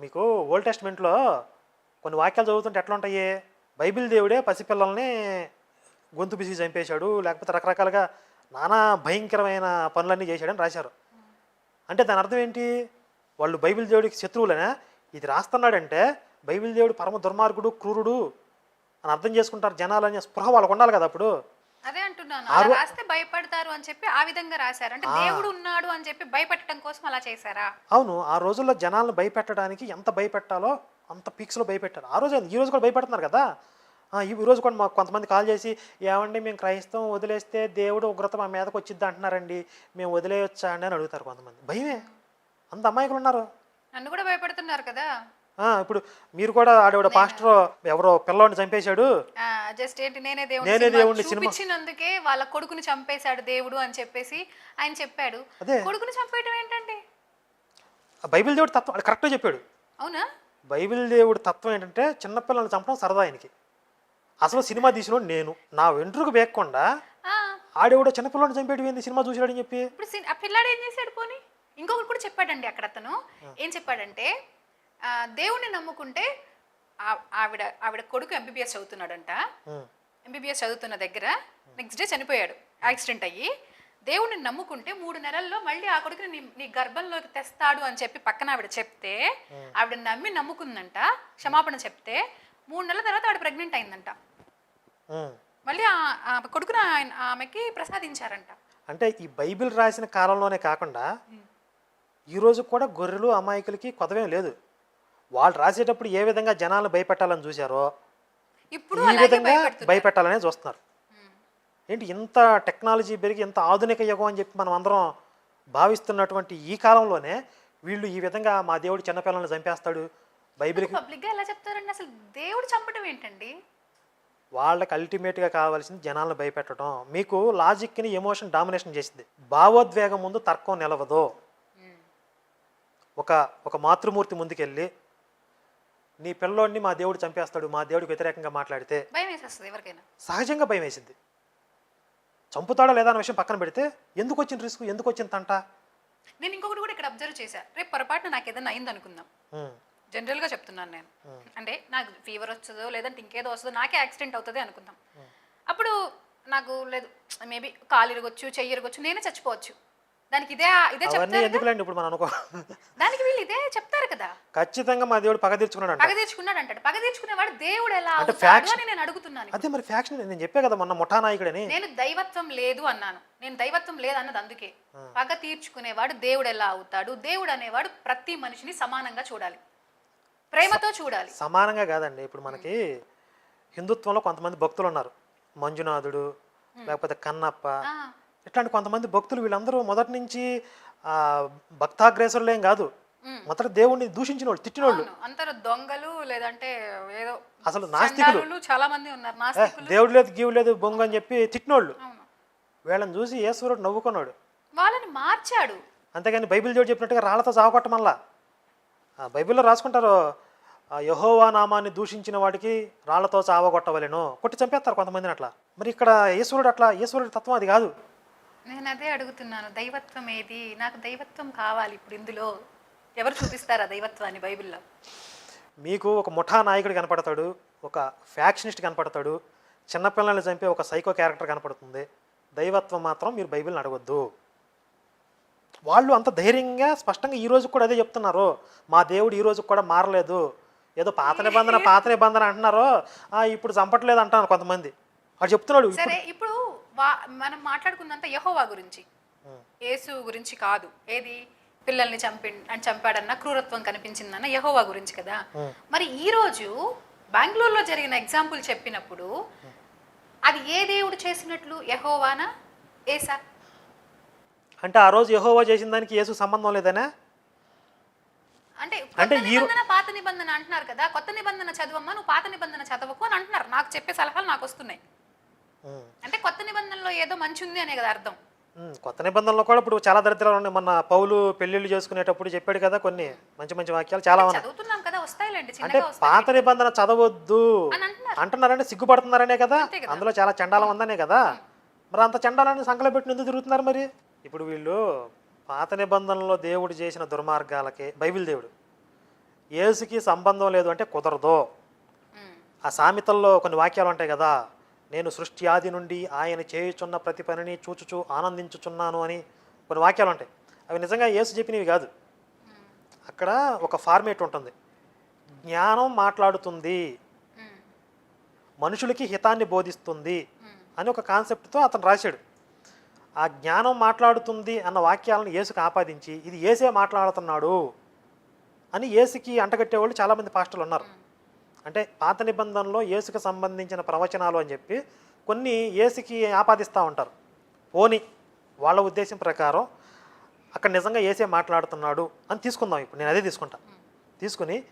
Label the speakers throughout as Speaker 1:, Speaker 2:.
Speaker 1: మీకు ఓల్డ్ టెస్ట్మెంట్లో కొన్ని వాక్యాలు చదువుతుంటే ఎట్లా ఉంటాయి? బైబిల్ దేవుడే పసిపిల్లల్ని గొంతు బిసి చంపేశాడు లేకపోతే రకరకాలుగా నానా భయంకరమైన పనులన్నీ చేశాడని రాశారు. అంటే దాని అర్థం ఏంటి? వాళ్ళు బైబిల్ దేవుడికి శత్రువులనే? ఇది రాస్తున్నాడంటే బైబిల్ దేవుడు పరమ దుర్మార్గుడు క్రూరుడు అని అర్థం చేసుకుంటారు జనాలని స్పృహ వాళ్ళకు ఉండాలి కదా అప్పుడు.
Speaker 2: అదే అంటున్నాను. అలా రాస్తే భయపడతారు అని చెప్పి ఆ విధంగా రాశారు. అంటే దేవుడు ఉన్నాడు అని చెప్పి భయపెట్టడం కోసం అలా చేశారా?
Speaker 1: అవును. ఆ రోజుల్లో జనాలను భయపెట్టడానికి ఎంత భయపెట్టాలో అంత పీక్స్లో భయపెట్టారు. ఆ రోజు ఈ రోజు కూడా భయపెడుతున్నారు కదా? ఈ రోజు కూడా మాకు కొంతమంది కాల్ చేసి ఏమండి మేము క్రైస్తవం వదిలేస్తే దేవుడు ఉగ్రత మా మీదకి వచ్చిద్ది అంటున్నారండి. మేము వదిలేయొచ్చా అండి అని అడుగుతారు కొంతమంది. భయమే. అంత అమాయకులు ఉన్నారు.
Speaker 2: నన్ను కూడా భయపెడుతున్నారు కదా?
Speaker 1: ఇప్పుడు మీరు కూడా ఆడవిడ పాస్టర్ ఎవరో పిల్లోడిని చంపేశాడు.
Speaker 2: జస్ట్ ఏంటి నేనే
Speaker 1: నేనే
Speaker 2: దేవుడు
Speaker 1: దేవుడిని
Speaker 2: చూపించినందుకే వాళ్ళ కొడుకుని చంపేశాడు దేవుడు అని చెప్పేసి ఆయన చెప్పాడు. కొడుకుని చంపేయటం ఏంటండి?
Speaker 1: బైబిల్ దేవుడు తత్వం కరెక్ట్గా చెప్పాడు.
Speaker 2: అవునా?
Speaker 1: బైబిల్ దేవుడి తత్వం ఏంటంటే చిన్నపిల్లల్ని చంపడం సరదా ఆయనకి. అసలు సినిమా తీసినోడు నేను. నా వెంట్రుకు వేయకుండా ఆడేవాడు చిన్నపిల్లని చంపేటి ఏంది సినిమా చూసాడని చెప్పి?
Speaker 2: ఇప్పుడు ఆ పిల్లాడు ఏం చేశాడు పోని? ఇంకొకటి కూడా చెప్పాడండి అక్కడ అతను. ఏం చెప్పాడంటే దేవుణ్ణి నమ్ముకుంటే ఆ- ఆవిడ ఆవిడ కొడుకు ఎంబీబీఎస్ చదువుతున్నాడంట. ఎంబీబీఎస్ చదువుతున్న దగ్గర నెక్స్ట్ డే చనిపోయాడు. యాక్సిడెంట్ అయ్యి దేవుడిని నమ్ముకుంటే మూడు నెలల్లో మళ్ళీ ఆ కొడుకుని నీ నీ గర్భంలోకి తెస్తాడు అని చెప్పి పక్కన ఆవిడ చెప్తే ఆవిడ నమ్మి నమ్ముకుందంట క్షమాపణ చెప్తే మూడు నెలల తర్వాత ఆవిడ ప్రెగ్నెంట్ అయిందంట. మళ్ళీ ఆ- కొడుకుని ఆయన ఆమెకి ప్రసాదించారంట.
Speaker 1: అంటే ఈ బైబిల్ రాసిన కాలంలోనే కాకుండా ఈ రోజు కూడా గొర్రెలు అమాయకులకి కొత్తవేం లేదు. వాళ్ళు రాసేటప్పుడు ఏ విధంగా జనాలను భయపెట్టాలని చూశారో
Speaker 2: ఇప్పుడు
Speaker 1: ఈ విధంగా భయపెట్టాలనే చూస్తున్నారు. ఏంటి ఇంత టెక్నాలజీ పెరిగి ఇంత ఆధునిక యుగం అని చెప్పి మనం అందరం భావిస్తున్నటువంటి ఈ కాలంలోనే వీళ్ళు ఈ విధంగా మా దేవుడు చిన్నపిల్లల్ని చంపేస్తాడు
Speaker 2: ఎలా చెప్తారండి? అసలు దేవుడు చంపడం ఏంటండి?
Speaker 1: వాళ్ళకి అల్టిమేట్గా కావాల్సింది జనాలను భయపెట్టడం. మీకు లాజిక్ని ఎమోషన్ డామినేషన్ చేసింది. భావోద్వేగం ముందు తర్కం నిలవదు. ఒక ఒక మాతృమూర్తి ముందుకెళ్ళి నీ పిల్లోడిని మా దేవుడు చంపేస్తాడు మా దేవుడికి వ్యతిరేకంగా మాట్లాడితే
Speaker 2: భయం వేసేస్తుంది ఎవరికైనా.
Speaker 1: సహజంగా భయం వేసింది చంపుతాడా లేదా అన్న విషయం పక్కన పెడితే ఎందుకు వచ్చిన రిస్క్ ఎందుకు వచ్చిన తంట?
Speaker 2: నేను ఇంకొకటి కూడా ఇక్కడ అబ్జర్వ్ చేశా. రేపు పొరపాటున నాకు ఏదైనా అయింది అనుకుందాం. జనరల్గా చెప్తున్నాను నేను. అంటే నాకు ఫీవర్ వస్తుందో లేదంటే ఇంకేదో వస్తుందో నాకే యాక్సిడెంట్ అవుతుంది అనుకుందాం. అప్పుడు నాకు లేదు మేబీ కాలు ఇరగొచ్చు చెయ్యి ఇరగొచ్చు నేనే చచ్చిపోవచ్చు. దానికి ఇదే ఇదే
Speaker 1: అవన్నీ
Speaker 2: చెప్తారు
Speaker 1: ఎందుకులేండి ఇప్పుడు మనం అనుకో
Speaker 2: దానికి వీళ్ళు ఇదే చెప్తారు కదా.
Speaker 1: ఖచ్చితంగా మా దేవుడు పగ తీర్చుకున్నాడు అంట.
Speaker 2: పగ తీర్చుకున్నాడు అంటాడు. పగ తీర్చుకునేవాడు దేవుడు ఎలా
Speaker 1: అంటే
Speaker 2: అవుతాడు
Speaker 1: faction-
Speaker 2: అని నేను అడుగుతున్నాను.
Speaker 1: అదే మరి ఫ్యాక్షన్ నేను చెప్పే కదా మొన్న ముఠా నాయకుడని.
Speaker 2: నేను దైవత్వం లేదు అన్నాను. నేను దైవత్వం లేదు అన్నది అందుకే పగ తీర్చుకునేవాడు దేవుడు ఎలా అవుతాడు? దేవుడు అనేవాడు ప్రతి మనిషిని సమానంగా చూడాలి. ప్రేమతో చూడాలి.
Speaker 1: సమానంగా కాదండి. ఇప్పుడు మనకి హిందుత్వంలో కొంతమంది భక్తులు ఉన్నారు. మంజునాథుడు లేకపోతే కన్నప్ప
Speaker 2: ఆ,
Speaker 1: ఇట్లాంటి కొంతమంది భక్తులు వీళ్ళందరూ మొదటి నుంచి ఆ, భక్తాగ్రేసరులు కాదు. మొదట దేవుణ్ణి దూషించిన వాళ్ళు తిట్టిన వాళ్ళు
Speaker 2: అందరూ దొంగలు లేదంటే ఏదో
Speaker 1: అసలు నాస్తికులు.
Speaker 2: చాలా మంది ఉన్నారు.
Speaker 1: దేవుడు లేదు గీవు లేదు బొంగు అని చెప్పి తిట్టినోళ్ళు. వీళ్ళని చూసి యేసురుడు నవ్వుకున్నాడు.
Speaker 2: వాళ్ళని మార్చాడు.
Speaker 1: అంతేగాని బైబిల్ దేవుడు చెప్పినట్టుగా రాళ్ళతో చావకొట్టమల్లా ఆ బైబిల్లో రాసుకుంటారు యహోవా నామాన్ని దూషించిన వాడికి రాళ్ళతో చావగొట్టవలెను. కొట్టి చంపేస్తారు కొంతమందిని అట్లా. మరి ఇక్కడ ఈశ్వరుడు అట్లా ఈశ్వరుడి తత్వం అది కాదు.
Speaker 2: నేను అదే అడుగుతున్నాను దైవత్వం ఏది? నాకు దైవత్వం కావాలి ఇప్పుడు ఇందులో. ఎవరు చూపిస్తారా దైవత్వాన్ని బైబిల్లో?
Speaker 1: మీకు ఒక ముఠా నాయకుడు కనపడతాడు ఒక ఫ్యాక్షనిస్ట్ కనపడతాడు చిన్నపిల్లల్ని చంపే ఒక సైకో క్యారెక్టర్ కనపడుతుంది. దైవత్వం మాత్రం మీరు బైబిల్ని అడగొద్దు. వాళ్ళు అంత ధైర్యంగా స్పష్టంగా ఈ రోజు కూడా అదే చెప్తున్నారు మా దేవుడు ఈ రోజు కూడా మారలేదు ఏదో పాత నిబంధన పాత నిబంధన అంటున్నారు "ఆ, ఇప్పుడు చంపట్లేదు అంటున్నారు కొంతమంది. వాడు చెప్తున్నాడు
Speaker 2: సరే ఇప్పుడు మనం మాట్లాడుకున్నంత యహోవా గురించి. యేసు గురించి కాదు. ఏది? పిల్లల్ని చంపి అని చంపాడన్న క్రూరత్వం కనిపించిందన్న యహోవా గురించి కదా. మరి ఈ రోజు బెంగళూరులో జరిగిన ఎగ్జాంపుల్ చెప్పినప్పుడు అది ఏ దేవుడు చేసినట్లు? యహోవానా? ఏసా?
Speaker 1: అంటే ఆ రోజు యహోవా చేసిన దానికి యేసు సంబంధం లేదనే?
Speaker 2: అంటే
Speaker 1: అంటే
Speaker 2: నిబంధన పాత నిబంధన అంటున్నారు కదా. కొత్త నిబంధన చదవమ్మా నువ్వు పాత నిబంధన చదవకు అని అంటున్నారు. నాకు చెప్పే సలహాలు నాకు వస్తున్నాయి. అంటే కొత్త నిబంధనలో ఏదో మంచి ఉంది అనే కదా అర్థం.
Speaker 1: కొత్త నిబంధనలో కూడా ఇప్పుడు చాలా దరిద్రాలు ఉన్నాయి. మొన్న పౌలు పెళ్ళిళ్ళు చేసుకునేటప్పుడు చెప్పాడు కదా కొన్ని మంచి మంచి వాక్యాలు చాలా ఉన్నాయి.
Speaker 2: కదా
Speaker 1: అంటే పాత నిబంధన చదవద్దు అంటున్నారంటే సిగ్గుపడుతున్నారనే కదా. అందులో చాలా చండాలం ఉందనే కదా? మరి అంత చండాలాన్ని సంకలో పెట్టి ఎందుకు తిరుగుతున్నారు మరి? ఇప్పుడు వీళ్ళు పాత నిబంధనలో దేవుడు చేసిన దుర్మార్గాలకి బైబిల్ దేవుడు యేసుకి సంబంధం లేదు అంటే కుదరదు. ఆ సామెతల్లో కొన్ని వాక్యాలు ఉంటాయి కదా నేను సృష్టి ఆది నుండి ఆయన చేయుచున్న ప్రతి పనిని చూచుచు ఆనందించుచున్నాను అని కొన్ని వాక్యాలు ఉంటాయి. అవి నిజంగా ఏసు చెప్పినవి కాదు. అక్కడ ఒక ఫార్మేట్ ఉంటుంది. జ్ఞానం మాట్లాడుతుంది. మనుషులకి హితాన్ని బోధిస్తుంది అని ఒక కాన్సెప్ట్తో అతను రాశాడు. ఆ జ్ఞానం మాట్లాడుతుంది అన్న వాక్యాలను ఏసుకు ఆపాదించి ఇది ఏసే మాట్లాడుతున్నాడు అని ఏసుకి అంటగట్టేవాళ్ళు చాలామంది పాస్టర్లు ఉన్నారు. అంటే పాత నిబంధనలో యేసుకు సంబంధించిన ప్రవచనాలు అని చెప్పి కొన్ని యేసుకి ఆపాదిస్తూ ఉంటారు. పోని వాళ్ళ ఉద్దేశం ప్రకారం అక్కడ నిజంగా ఏసే మాట్లాడుతున్నాడు అని తీసుకుందాం ఇప్పుడు నేను అదే తీసుకుంటా. తీసుకుని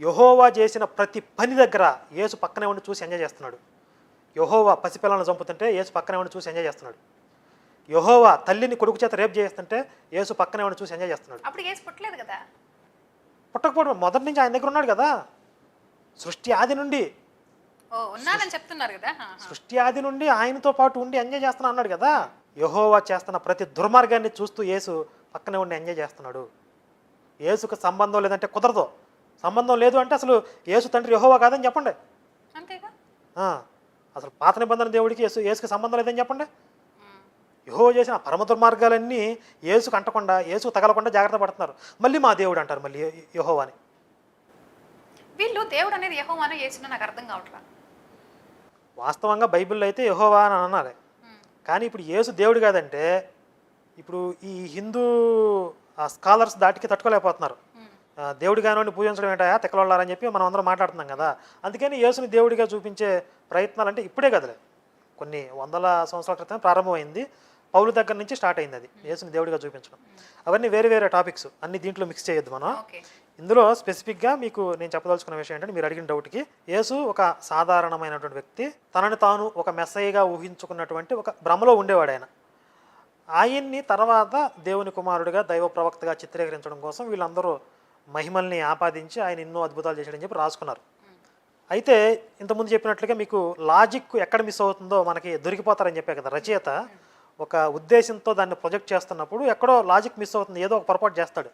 Speaker 1: యహోవా చేసిన ప్రతి పని దగ్గర యేసు పక్కనే ఉండి చూసి ఎంజాయ్ చేస్తున్నాడు. యహోవా పసిపిల్లలను చంపుతుంటే యేసు పక్కనే ఉండి చూసి ఎంజాయ్ చేస్తున్నాడు. యహోవా తల్లిని కొడుకు చేత రేపు చేస్తుంటే యేసు పక్కనే ఉండి చూసి ఎంజాయ్ చేస్తున్నాడు.
Speaker 2: అప్పుడు పుట్టలేదు కదా?
Speaker 1: పుట్టకపోవడం మొదటి నుంచి ఆయన దగ్గర ఉన్నాడు కదా? సృష్టి ఆది నుండి.
Speaker 2: చెప్తున్నారు కదా.
Speaker 1: సృష్టి ఆది నుండి ఆయనతో పాటు ఉండి ఎంజాయ్ చేస్తున్నా అన్నాడు కదా. యహోవా చేస్తున్న ప్రతి దుర్మార్గాన్ని చూస్తూ యేసు పక్కనే ఉండి ఎంజాయ్ చేస్తున్నాడు. యేసుకు సంబంధం లేదంటే కుదరదు. సంబంధం లేదు అంటే అసలు యేసు తండ్రి యహోవా కాదని చెప్పండి. అసలు పాత నిబంధన దేవుడికి యేసు యేసుకి సంబంధం లేదని చెప్పండి. యహోవా చేసిన పరమ దుర్మార్గాలన్నీ యేసుకు అంటకుండా యేసుకు తగలకుండా జాగ్రత్త పడుతున్నారు. మళ్ళీ మా దేవుడు అంటారు మళ్ళీ యహోవాని.
Speaker 2: వీళ్ళు దేవుడు అనేది యెహోవానో యేసునో నాకు అర్థం కావట్లా?
Speaker 1: వాస్తవంగా బైబిల్లో అయితే యహోవా అని అనాలి. కానీ ఇప్పుడు యేసు దేవుడు కాదంటే ఇప్పుడు ఈ హిందూ స్కాలర్స్ దాటికి తట్టుకోలేకపోతున్నారు. దేవుడి కానివ్వండి పూజించడం ఏంటా తెక్కలోళ్ళారని చెప్పి మనం అందరం మాట్లాడుతున్నాం కదా. అందుకని యేసుని దేవుడిగా చూపించే ప్రయత్నాలు అంటే ఇప్పుడే కదలే. కొన్ని వందల సంవత్సరాల క్రితం ప్రారంభమైంది. పౌలు దగ్గర నుంచి స్టార్ట్ అయింది అది. యేసుని దేవుడిగా చూపించడం. అవన్నీ వేరే వేరే టాపిక్స్. అన్ని దీంట్లో మిక్స్ చేయొద్దు మనం. ఇందులో స్పెసిఫిక్గా మీకు నేను చెప్పదలుచుకున్న విషయం ఏంటంటే మీరు అడిగిన డౌట్కి యేసు ఒక సాధారణమైనటువంటి వ్యక్తి. తనని తాను ఒక మెస్సయ్యగా ఊహించుకున్నటువంటి ఒక భ్రమలో ఉండేవాడు ఆయన. ఆయన్ని తర్వాత దేవుని కుమారుడిగా దైవ ప్రవక్తగా చిత్రీకరించడం కోసం వీళ్ళందరూ మహిమల్ని ఆపాదించి ఆయన ఎన్నో అద్భుతాలు చేశాడని చెప్పి రాసుకున్నారు. అయితే ఇంతకుముందు చెప్పినట్లుగా మీకు లాజిక్ ఎక్కడ మిస్ అవుతుందో మనకి దొరికిపోతారని చెప్పే కదా రచయిత. ఒక ఉద్దేశంతో దాన్ని ప్రొజెక్ట్ చేస్తున్నప్పుడు ఎక్కడో లాజిక్ మిస్ అవుతుంది ఏదో ఒక పొరపాటు చేస్తాడు.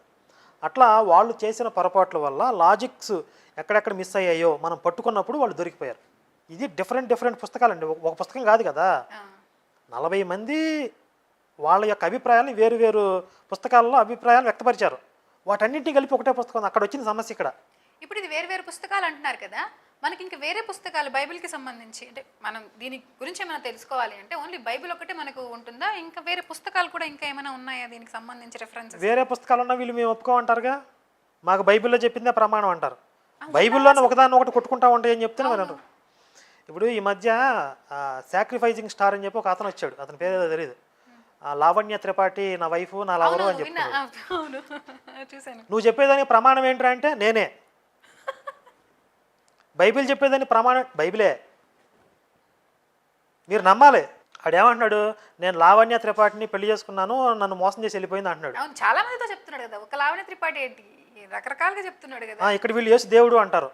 Speaker 1: అట్లా వాళ్ళు చేసిన పొరపాట్ల వల్ల లాజిక్స్ ఎక్కడెక్కడ మిస్ అయ్యాయో మనం పట్టుకున్నప్పుడు వాళ్ళు దొరికిపోయారు. ఇది డిఫరెంట్ డిఫరెంట్ పుస్తకాలండి. ఒక- ఒక పుస్తకం కాదు కదా? నలభై మంది వాళ్ళ యొక్క అభిప్రాయాలను వేరు వేరు పుస్తకాల్లో అభిప్రాయాలు వ్యక్తపరిచారు. వాటన్నింటినీ కలిపి ఒకటే పుస్తకం అక్కడ వచ్చిన సమస్య ఇక్కడ.
Speaker 2: ఇప్పుడు ఇది వేరు వేరు పుస్తకాలు అంటున్నారు కదా? మనకి ఇంకా వేరే పుస్తకాలు బైబిల్కి సంబంధించి అంటే మనం దీని గురించి ఏమైనా తెలుసుకోవాలి అంటే ఓన్లీ బైబిల్ ఒకటే మనకు ఉంటుందా? ఇంకా వేరే పుస్తకాలు కూడా ఇంకా ఏమైనా ఉన్నాయా దీనికి సంబంధించి రెఫరెన్సెస్
Speaker 1: వేరే పుస్తకాలు ఉన్న వీళ్ళు మేము ఒప్పుకోమంటారుగా? మాకు బైబిల్లో చెప్పిందే ప్రమాణం అంటారు. బైబిల్లోనే ఒకదాన్ని ఒకటి కొట్టుకుంటా ఉంటాయి అని చెప్తే అంటారు? ఇప్పుడు ఈ మధ్య సాక్రిఫైజింగ్ స్టార్ అని చెప్పి ఒక అతను వచ్చాడు. అతని పేరు ఏదో తెలియదు ఆ, లావణ్య త్రిపాఠి నా వైఫ్ నా లవరు అని
Speaker 2: చూశాను.
Speaker 1: నువ్వు చెప్పేదానికి ప్రమాణం ఏంట్రా అంటే నేనే. బైబిల్ చెప్పేదానికి ప్రమాణం బైబిలే. మీరు నమ్మాలి. ఆడేమంటున్నాడు నేను లావణ్య త్రిపాఠిని పెళ్ళి చేసుకున్నాను నన్ను మోసం చేసి వెళ్ళిపోయింది అంటున్నాడు.
Speaker 2: అవును చాలా మందితో చెప్తున్నాడు కదా ఒక లావణ్య త్రిపాఠి ఏంటి? రకరకాలుగా చెప్తున్నాడు కదా.
Speaker 1: ఇక్కడ వీళ్ళు యేసు దేవుడు అంటారు.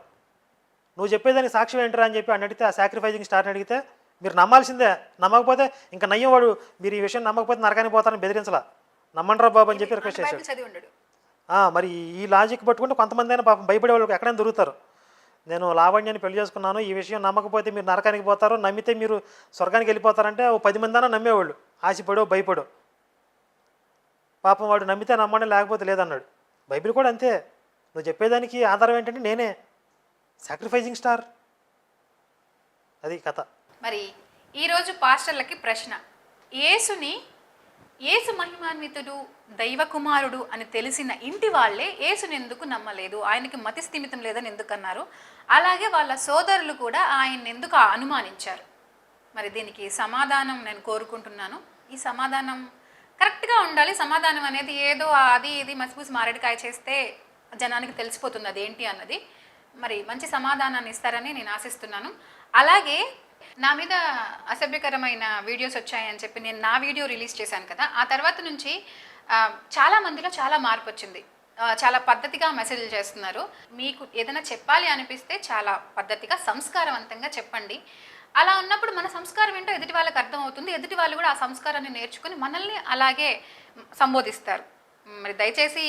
Speaker 1: నువ్వు చెప్పేదానికి సాక్ష్యం ఏంటరా? అని చెప్పి అని అడిగితే ఆ సాక్రిఫైజింగ్ స్టార్ని అడిగితే మీరు నమ్మాల్సిందే నమ్మకపోతే ఇంకా నయ్యం వాడు మీరు ఈ విషయం నమ్మకపోతే నరకానికి పోతారని బెదిరించలా. నమ్మండ్రా బాబు అని చెప్పి రిక్వెస్ట్ చేశాడు. మరి ఈ లాజిక్ పట్టుకుంటే కొంతమంది అయినా పాపం భయపడే వాళ్ళకి ఎక్కడైనా దొరుకుతారు. నేను లావణ్యాన్ని పెళ్ళి చేసుకున్నాను ఈ విషయం నమ్మకపోతే మీరు నరకానికి పోతారు నమ్మితే మీరు స్వర్గానికి వెళ్ళిపోతారంటే ఓ పది మంది అన్నా నమ్మేవాళ్ళు. ఆశపడో భయపడో. పాపం వాడు నమ్మితే నమ్మండి లేకపోతే లేదన్నాడు. బైబిల్ కూడా అంతే. నువ్వు చెప్పేదానికి ఆధారం ఏంటంటే నేనే. సాక్రిఫైజింగ్ స్టార్ అది కథ.
Speaker 2: మరి ఈరోజు పాస్టర్లకి ప్రశ్న. యేసుని యేసు మహిమాన్వితుడు దైవకుమారుడు అని తెలిసిన ఇంటి వాళ్ళే ఏసుని ఎందుకు నమ్మలేదు? ఆయనకి మతి స్థిమితం లేదని ఎందుకు అన్నారు అలాగే వాళ్ళ సోదరులు కూడా ఆయన్ని ఎందుకు అనుమానించారు? మరి దీనికి సమాధానం నేను కోరుకుంటున్నాను. ఈ సమాధానం కరెక్ట్గా ఉండాలి. సమాధానం అనేది ఏదో అది ఇది మసిపూసి మారేడుకాయ చేస్తే జనానికి తెలిసిపోతుంది. ఏంటి అన్నది మరి మంచి సమాధానాన్ని ఇస్తారని నేను ఆశిస్తున్నాను. అలాగే నా మీద అసభ్యకరమైన వీడియోస్ వచ్చాయని చెప్పి నేను నా వీడియో రిలీజ్ చేశాను కదా. ఆ తర్వాత నుంచి చాలా మందిలో చాలా మార్పు వచ్చింది. చాలా పద్ధతిగా మెసేజ్లు చేస్తున్నారు. మీకు ఏదైనా చెప్పాలి అనిపిస్తే చాలా పద్ధతిగా సంస్కారవంతంగా చెప్పండి. అలా ఉన్నప్పుడు మన సంస్కారం ఏంటో ఎదుటి వాళ్ళకి అర్థమవుతుంది. ఎదుటి వాళ్ళు కూడా ఆ సంస్కారాన్ని నేర్చుకుని మనల్ని అలాగే సంబోధిస్తారు. మరి దయచేసి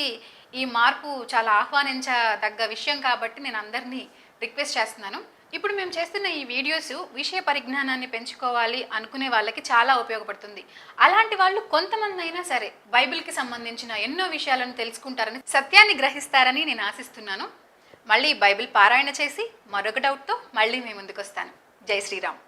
Speaker 2: ఈ మార్పు చాలా ఆహ్వానించదగ్గ విషయం కాబట్టి నేను అందరినీ రిక్వెస్ట్ చేస్తున్నాను. ఇప్పుడు మేము చేస్తున్న ఈ వీడియోస్ విషయ పరిజ్ఞానాన్ని పెంచుకోవాలి అనుకునే వాళ్ళకి చాలా ఉపయోగపడుతుంది. అలాంటి వాళ్ళు కొంతమంది అయినా సరే బైబిల్కి సంబంధించిన ఎన్నో విషయాలను తెలుసుకుంటారని సత్యాన్ని గ్రహిస్తారని నేను ఆశిస్తున్నాను. మళ్ళీ బైబిల్ పారాయణ చేసి మరొక డౌట్తో మళ్ళీ మీ ముందుకు వస్తాను జై శ్రీరామ్.